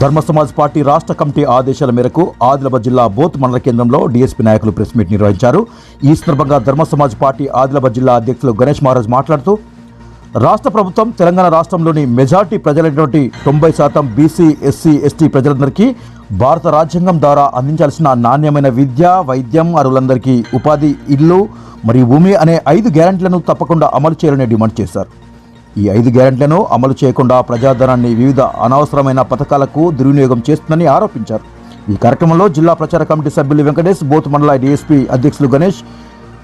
ధర్మ సమాజ్ పార్టీ రాష్ట్ర కమిటీ ఆదేశాల మేరకు ఆదిలాబాద్ జిల్లా బోత్ మండల కేంద్రంలో డీఎస్పీ నాయకులు ప్రెస్ మీట్ నిర్వహించారు. ఈ సందర్భంగా ధర్మ సమాజ్ పార్టీ ఆదిలాబాద్ జిల్లా అధ్యక్షులు గణేష్ మహారాజ్ మాట్లాడుతూ రాష్ట్ర ప్రభుత్వం తెలంగాణ రాష్ట్రంలోని మెజార్టీ ప్రజలైనటువంటి తొంభై శాతం బీసీ ఎస్సీ ఎస్టీ ప్రజలందరికీ భారత రాజ్యాంగం ద్వారా అందించాల్సిన నాణ్యమైన విద్య వైద్యం అరువులందరికీ ఉపాధి ఇల్లు మరియు భూమి అనే ఐదు గ్యారంటీలను తప్పకుండా అమలు చేయాలని డిమాండ్ చేశారు. ఈ ఐదు గ్యారెంట్లను అమలు చేయకుండా ప్రజాధనాన్ని వివిధ అనవసరమైన పథకాలకు దుర్వినియోగం చేస్తుందని ఆరోపించారు. ఈ కార్యక్రమంలో జిల్లా ప్రచార కమిటీ సభ్యులు వెంకటేష్ బోత్ మండల డిఎస్పీ అధ్యక్షులు గణేష్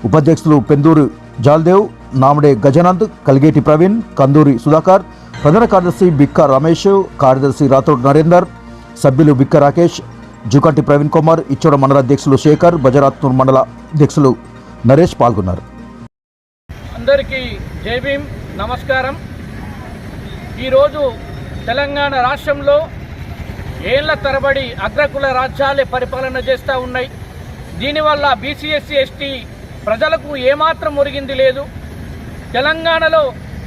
ఉపాధ్యక్షులు పెందూరు జాల్దేవ్ నామడే గజానంద్ కల్గేటి ప్రవీణ్ కందూరి సుధాకర్ ప్రధాన కార్యదర్శి బిక్క రమేష్ కార్యదర్శి రాథోడ్ నరేందర్ సభ్యులు బిక్క రాకేష్ జుకంటి ప్రవీణ్ కుమార్ ఇచ్చోడ మండల అధ్యక్షులు శేఖర్ బజరాత్నూర్ మండల అధ్యక్షులు నరేష్ పాల్గొన్నారు. అందరికీ జై భీమ్. నమస్కారం. ఈరోజు తెలంగాణ రాష్ట్రంలో ఏళ్ళ తరబడి అగ్రకుల రాజ్యాలే పరిపాలన చేస్తూ ఉన్నాయి. దీనివల్ల బీసీఎస్సీ ఎస్టీ ప్రజలకు ఏమాత్రం ఒరిగింది లేదు. తెలంగాణలో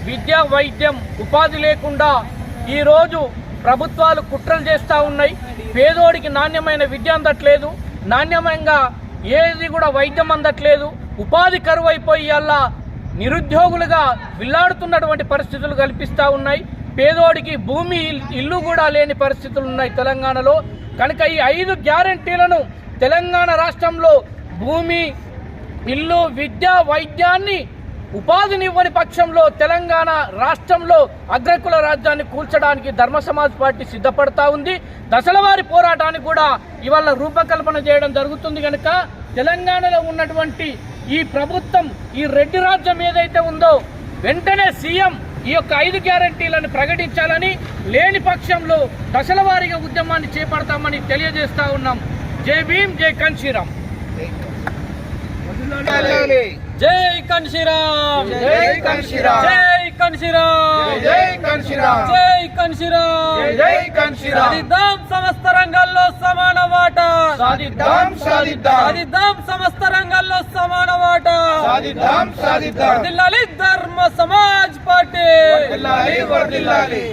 విద్య వైద్యం ఉపాధి లేకుండా ఈరోజు ప్రభుత్వాలు కుట్రలు చేస్తూ ఉన్నాయి. పేదోడికి నాణ్యమైన విద్య అందట్లేదు. నాణ్యమైన ఏది కూడా వైద్యం అందట్లేదు. ఉపాధి కరువు అయిపోయి అలా నిరుద్యోగులుగా విల్లాడుతున్నటువంటి పరిస్థితులు కల్పిస్తూ ఉన్నాయి. పేదోడికి భూమి ఇల్లు కూడా లేని పరిస్థితులు ఉన్నాయి తెలంగాణలో. కనుక ఈ ఐదు గ్యారంటీలను తెలంగాణ రాష్ట్రంలో భూమి ఇల్లు విద్య వైద్యాన్ని ఉపాధినివ్వని పక్షంలో తెలంగాణ రాష్ట్రంలో అగ్రకుల రాజ్యాన్ని కూల్చడానికి ధర్మ సమాజ్ పార్టీ సిద్ధపడతా ఉంది. దశలవారి పోరాటానికి కూడా ఇవాళ రూపకల్పన చేయడం జరుగుతుంది కనుక తెలంగాణలో ఉన్నటువంటి ఈ ప్రభుత్వం ఈ రెడ్డి రాజ్యం ఏదైతే ఉందో వెంటనే సీఎం ఈ యొక్క ఐదు గ్యారంటీలను ప్రకటించాలని లేని పక్షంలో దశలవారీగా ఉద్యమాన్ని చేపడతామని తెలియజేస్తా ఉన్నాం. జై భీమ్ జై కన్షీరామ్ జై కన్షీరామ్ జై కన్షీరామ్. జై కన్షీరామ్ జై కన్షీరామ్. జై కన్షీరామ్ జై కన్షీరామ్. సాధిద్దాం సమస్త రంగాల్లో సమాన వాటా. సాధిద్దాం సాధిద్దాం సాధిద్దాం సమస్త రంగాల్లో సమాన వాటా సాధిద్దాం సాధిద్దాం. వర్ధిల్లాలి ధర్మ సమాజ్ పార్టీ. వర్ధిల్లాలి వర్ధిల్లాలి